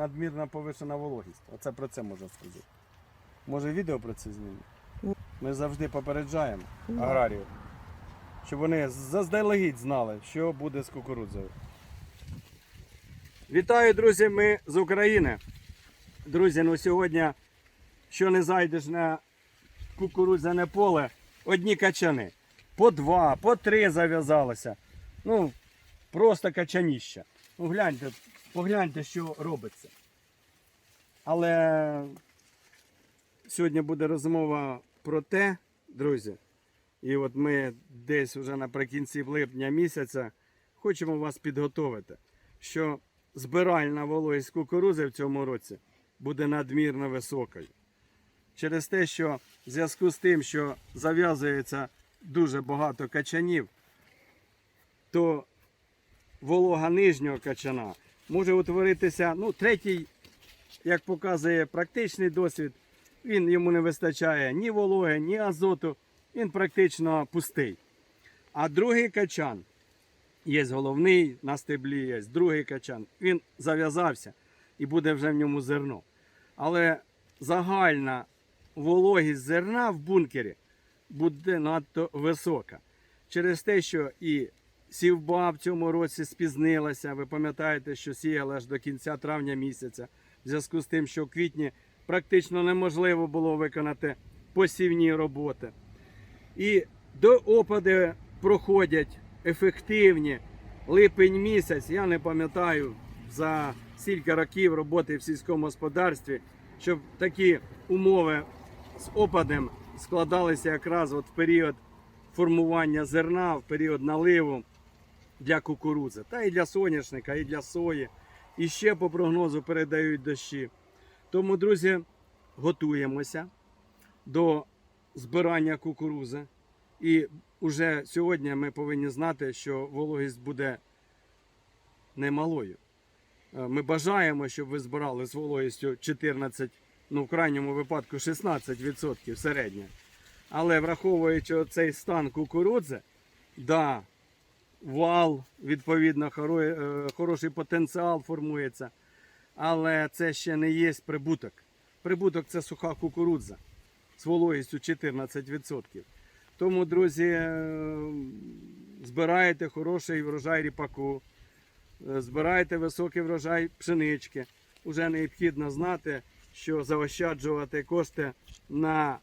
надмірна повишена вологість. Оце про це можна сказати. Може відео про це знімемо? Ми завжди попереджаємо аграріїв, щоб вони заздалегідь знали, що буде з кукурудзою. Вітаю, друзі! Ми з України. Друзі, ну сьогодні, що не зайдеш на кукурудзяне поле, одні качани. По два, по три зав'язалося. Ну, просто качаніща. Ну, гляньте, погляньте, що робиться. Але сьогодні буде розмова про те, друзі. І от ми десь вже наприкінці липня місяця хочемо вас підготовити, що збиральна вологість кукурузи в цьому році буде надмірно високою. Через те, що в зв'язку з тим, що зав'язується дуже багато качанів, то волога нижнього качана може утворитися, ну, третій, як показує практичний досвід, він йому не вистачає ні вологи, ні азоту, він практично пустий. А другий качан, є головний на стеблі, є другий качан, він зав'язався і буде вже в ньому зерно. Але загальна вологість зерна в бункері буде надто висока. Через те, що і сівба в цьому році спізнилася. Ви пам'ятаєте, що сіяли аж до кінця травня місяця. В зв'язку з тим, що в квітні практично неможливо було виконати посівні роботи. І до опади проходять ефективні липень місяць. Я не пам'ятаю за стільки років роботи в сільському господарстві, щоб такі умови з опадом складалися якраз от в період формування зерна, в період наливу для кукурудзи, та і для соняшника, і для сої. І ще по прогнозу передають дощі. Тому, друзі, готуємося до збирання кукурузи. І вже сьогодні ми повинні знати, що вологість буде немалою. Е, Ми бажаємо, щоб ви збирали з вологістю 14, ну в крайньому випадку 16% середньо. Але враховуючи цей стан кукурудзи, да, вал, відповідно, е, хороший потенціал формується. Але це ще не є прибуток. Прибуток це суха кукурудза з вологістю 14%. Тому, друзі, е, збирайте хороший врожай ріпаку, е, збирайте високий врожай пшенички. Уже необхідно знати, що заощаджувати кошти на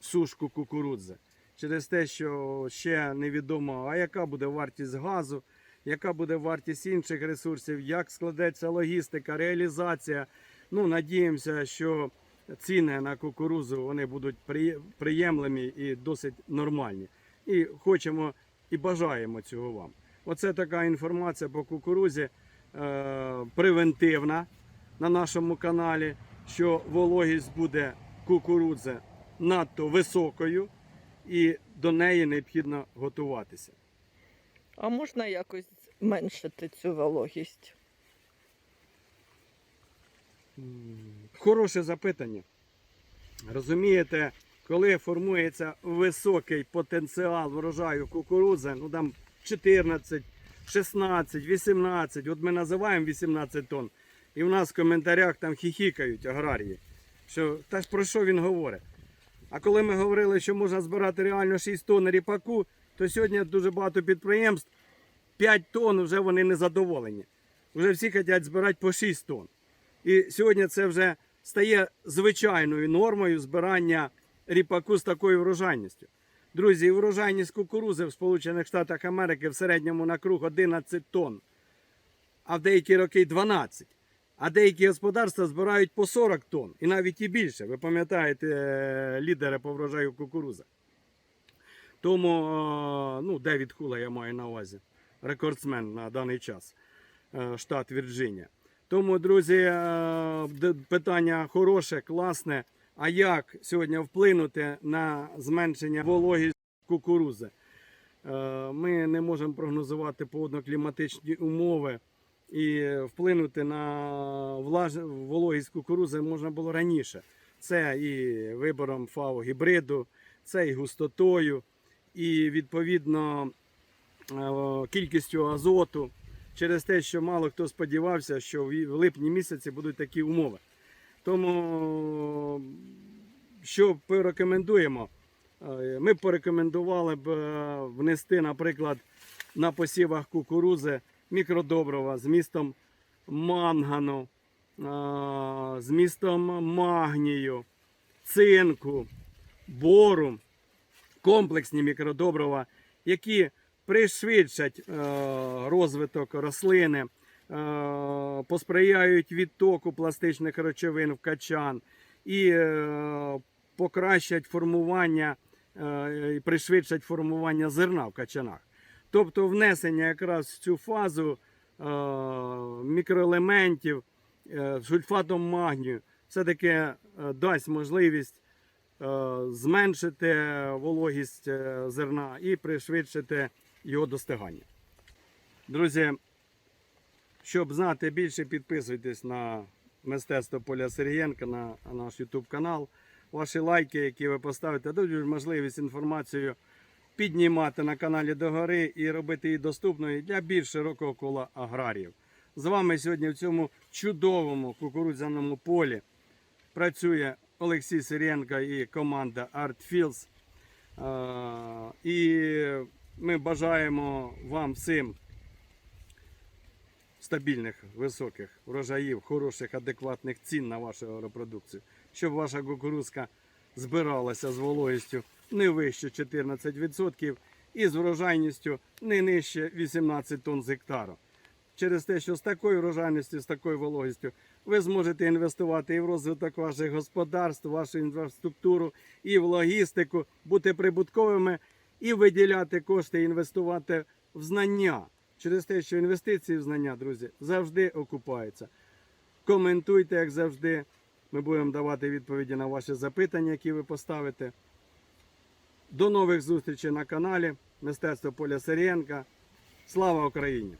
сушку кукурудзи. Через те, що ще невідомо, а яка буде вартість газу, яка буде вартість інших ресурсів, як складеться логістика, реалізація. Ну, надіємося, що ціни на кукурузу вони будуть приє- приємлемі і досить нормальні. І хочемо і бажаємо цього вам. Оце така інформація по кукурузі е, превентивна на нашому каналі, що вологість буде кукурудзи надто високою, і до неї необхідно готуватися. А можна якось зменшити цю вологість? Хороше запитання. Розумієте, коли формується високий потенціал врожаю кукурудзи, ну там 14, 16, 18, от ми називаємо 18 тонн, і в нас в коментарях там хіхікають аграрії, що та ж про що він говорить. А коли ми говорили, що можна збирати реально 6 тонн ріпаку, то сьогодні дуже багато підприємств 5 тонн вже вони не задоволені. Вже всі хочуть збирати по 6 тонн. І сьогодні це вже стає звичайною нормою збирання ріпаку з такою врожайністю. Друзі, врожайність кукурузи в Сполучених Штатах Америки в середньому на круг 11 тонн, а в деякі роки 12. А деякі господарства збирають по 40 тонн і навіть і більше. Ви пам'ятаєте е, лідери по врожаю кукурузи. Тому, е, ну, Девід Хула я маю на увазі, рекордсмен на даний час, е, штат Вірджинія. Тому, друзі, питання хороше, класне. А як сьогодні вплинути на зменшення вологість кукурузи? Ми не можемо прогнозувати погодно-кліматичні умови і вплинути на влаж- вологість кукурузи можна було раніше. Це і вибором фау гібриду, це і густотою, і відповідно е, кількістю азоту. через те, що мало хто сподівався, що в в липні місяці будуть такі умови. Тому що порекомендуємо? Е, Ми порекомендували б е, внести, наприклад, на посівах кукурузи мікродобрива з містом мангану, з містом магнію, цинку, бору, комплексні мікродобрива, які пришвидшать е, розвиток рослини, е, посприяють відтоку пластичних речовин в качан і е, покращать формування пришвидшать формування зерна в качанах. Тобто внесення якраз в цю фазу е, мікроелементів е, сульфатом магнію все-таки е, дасть можливість зменшити вологість зерна і пришвидшити його достигання. Друзі, щоб знати більше, підписуйтесь на мистецтво Поля Сергієнка на наш YouTube канал. Ваші лайки, які ви поставите, дадуть можливість інформацію піднімати на каналі догори і робити її доступною для більш широкого кола аграріїв. З вами сьогодні в цьому чудовому кукурудзяному полі працює Олексій Сиренко і команда ArtFields. І ми бажаємо вам всім стабільних, високих врожаїв, хороших, адекватних цін на вашу агропродукцію, щоб ваша кукурузка збиралася з вологістю не вище 14% і з врожайністю не нижче 18 тонн з гектару. Через те, що з такою врожайністю, з такою вологістю ви зможете інвестувати і в розвиток ваших господарств, вашу інфраструктуру, і в логістику, бути прибутковими і виділяти кошти, інвестувати в знання. Через те, що інвестиції в знання, друзі, завжди окупаються. Коментуйте, як завжди. Ми будемо давати відповіді на ваші запитання, які ви поставите. До нових зустрічей на каналі Мистецтво Поля Сирієнка. Слава Україні!